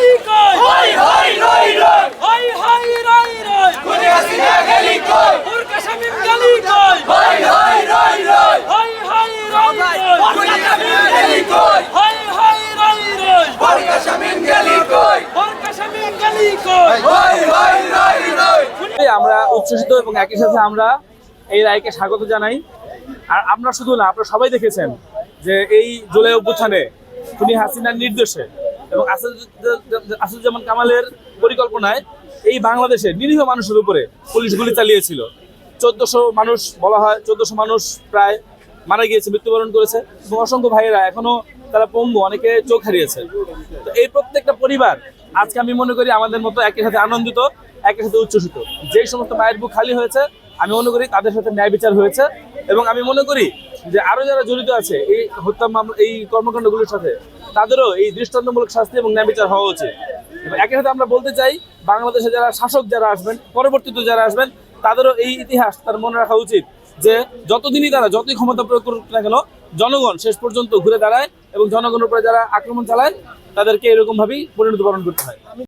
গেলি কই? হাই হাই রই রই। হাই হাই রাই রাই। খুনি হাসিনা গেলি কই? মুরকা শামিম গেলি কই? হাই হাই রই রই। হাই হাই রাই রাই। খুনি হাসিনা গেলি কই? হাই হাই রাই রাই। বরকা শামিম গেলি কই? মুরকা শামিম গেলি কই? হাই হাই রই রই। আমরা উচ্ছ্বসিত এবং একই সাথে আমরা এই রায়কে স্বাগত জানাই। আর আমরা শুধু না আপনারা সবাই দেখেছেন যে এই জুলাই অভ্যুত্থানে খুনি হাসিনার নির্দেশে এবং আসাদুজ্জা- আসাদুজ্জামান কামালের পরিকল্পনায় এই বাংলাদেশের নিরীহ মানুষের উপরে পুলিশ গুলি চালিয়েছিল। চোদ্দশো মানুষ বলা হয়, চোদ্দশো মানুষ প্রায় মারা গিয়েছে, মৃত্যুবরণ করেছে এবং অসংখ্য ভাইয়েরা এখনও তারা পঙ্গু, অনেকে চোখ হারিয়েছে। তো এই প্রত্যেকটা পরিবার আজকে আমি মনে করি আমাদের মতো একই সাথে আনন্দিত একই সাথে উচ্ছ্বসিত। যে সমস্ত মায়ের বুক খালি হয়েছে, আমি মনে করি তাদের সাথে ন্যায় বিচার হয়েছে এবং আমি মনে করি যে আরও যারা জড়িত আছে, এই হত্যা মামলা এই কর্মকাণ্ডগুলোর সাথে তাদেরও এই দৃষ্টান্তমূলক শাস্তি এবং ন্যায় বিচার হওয়া উচিত। একই সাথে আমরা বলতে চাই, বাংলাদেশে যারা শাসক যারা আসবেন, পরবর্তীতে যারা আসবেন, তাদেরও এই ইতিহাস তার মনে রাখা উচিত যে যতদিনই তারা যতই ক্ষমতা প্রয়োগ করুক না কেন, জনগণ শেষ পর্যন্ত ঘুরে দাঁড়ায় এবং জনগণের উপরে যারা আক্রমণ চালায়, তাদেরকে এরকম ভাবেই পরিণত বরণ করতে হয়।